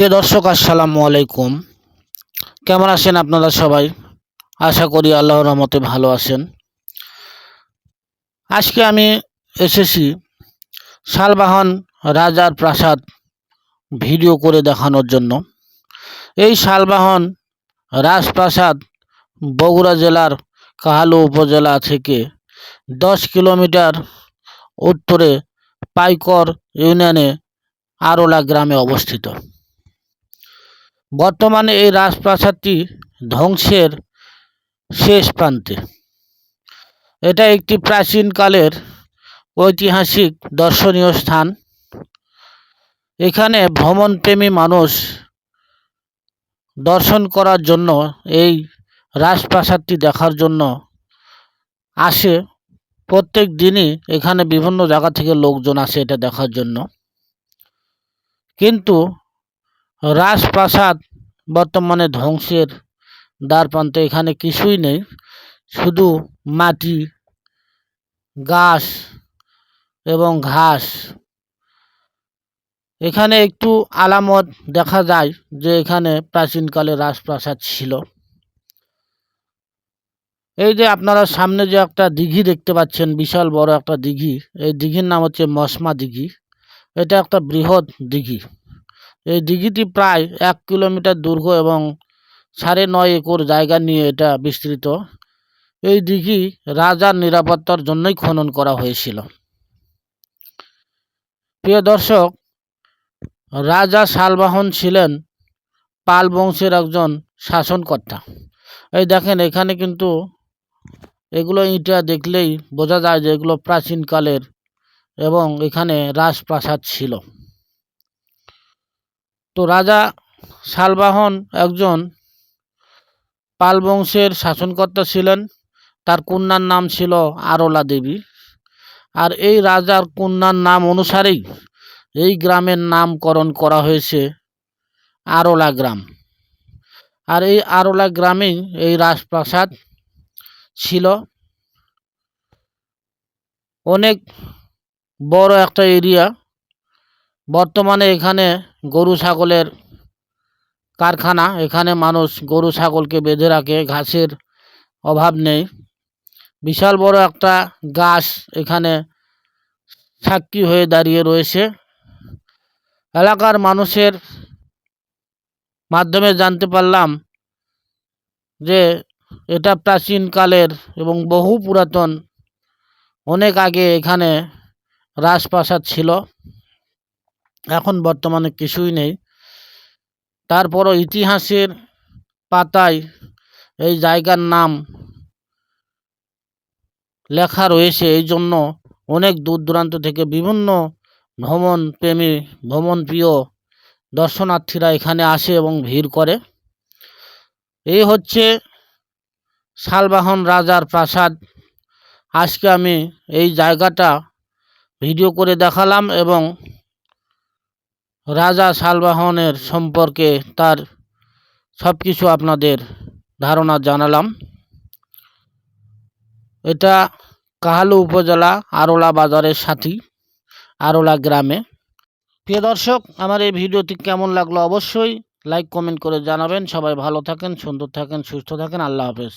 প্রিয় দর্শক, আসসালামু আলাইকুম। কেমন আছেন আপনারা সবাই? আশা করি আল্লাহর রহমতে ভালো আছেন। আজকে আমি এসেছি শালবাহন রাজার প্রাসাদ ভিডিও করে দেখানোর জন্য। এই শালবাহন রাজপ্রাসাদ বগুড়া জেলার কাহালু উপজেলা থেকে দশ কিলোমিটার উত্তরে পাইকর ইউনিয়নে আরোলা গ্রামে অবস্থিত। বর্তমানে এই রাজপ্রাসাদটি ধ্বংসের শেষ প্রান্তে। এটা একটি প্রাচীনকালের ঐতিহাসিক দর্শনীয় স্থান। এখানে ভ্রমণপ্রেমী মানুষ দর্শন করার জন্য এই রাজপ্রাসাদটি দেখার জন্য আসে। প্রত্যেক দিনই এখানে বিভিন্ন জায়গা থেকে লোকজন আসে এটা দেখার জন্য। কিন্তু রাজপ্রাসাদ বর্তমানে ধ্বংসের দ্বার প্রান্তে, এখানে কিছুই নেই। শুধু মাটি, গাছ এবং ঘাস। এখানে একটু আলামত দেখা যায় যে এখানে প্রাচীনকালে রাজপ্রাসাদ ছিল। এই যে আপনারা সামনে যে একটা দিঘি দেখতে পাচ্ছেন, বিশাল বড় একটা দিঘি, এই দিঘির নাম হচ্ছে মশমা দিঘি। এটা একটা বৃহৎ দিঘি। এই দিঘিটি প্রায় এক কিলোমিটার দীর্ঘ এবং সাড়ে নয় একর জায়গা নিয়ে এটা বিস্তৃত। এই দিঘি রাজার নিরাপত্তার জন্যই খনন করা হয়েছিল। প্রিয় দর্শক, রাজা শালবাহন ছিলেন পাল বংশের একজন শাসনকর্তা। এই দেখেন, এখানে কিন্তু এগুলো ইটা দেখলেই বোঝা যায় যে এগুলো প্রাচীনকালের এবং এখানে রাজপ্রাসাদ ছিল। তো রাজা শালবাহন একজন পাল বংশের শাসনকর্তা ছিলেন। তার কন্যার নাম ছিল আরলা দেবী। আর এই রাজার কন্যার নাম অনুসারেই এই গ্রামের নামকরণ করা হয়েছে আরলা গ্রাম। আর এই আরলা গ্রামেই এই রাজপ্রাসাদ ছিল। অনেক বড় একটা এরিয়া। বর্তমানে এখানে গরু ছাগলের কারখানা। এখানে মানুষ গরু ছাগলকে বেঁধে রাখে, ঘাসের অভাব নেই। বিশাল বড় একটা গাছ এখানে সাক্ষী হয়ে দাঁড়িয়ে রয়েছে। এলাকার মানুষের মাধ্যমে জানতে পারলাম যে এটা প্রাচীনকালের এবং বহু পুরাতন। অনেক আগে এখানে রাজপ্রাসাদ ছিল। এখন বর্তমানে কিছুই নেই। তারপরও ইতিহাসের পাতায় এই জায়গার নাম লেখা রয়েছে। এই জন্য অনেক দূর দূরান্ত থেকে বিভিন্ন ভ্রমণ প্রেমী ভ্রমণ প্রিয় দর্শনার্থীরা এখানে আসে এবং ভিড় করে। এই হচ্ছে শালবাহন রাজার প্রাসাদ। আজকে আমি এই জায়গাটা ভিডিও করে দেখালাম এবং রাজা শালবাহনের সম্পর্কে তার সব কিছু আপনাদের ধারণা জানালাম। এটা কাহালু উপজেলা আরোলা বাজারের সাথী, আরোলা গ্রামে। প্রিয় দর্শক, আমার এই ভিডিওটি কেমন লাগল অবশ্যই লাইক, কমেন্ট করে জানাবেন। সবাই ভালো থাকেন, সুন্দর থাকেন, সুস্থ থাকেন। আল্লাহ হাফেজ।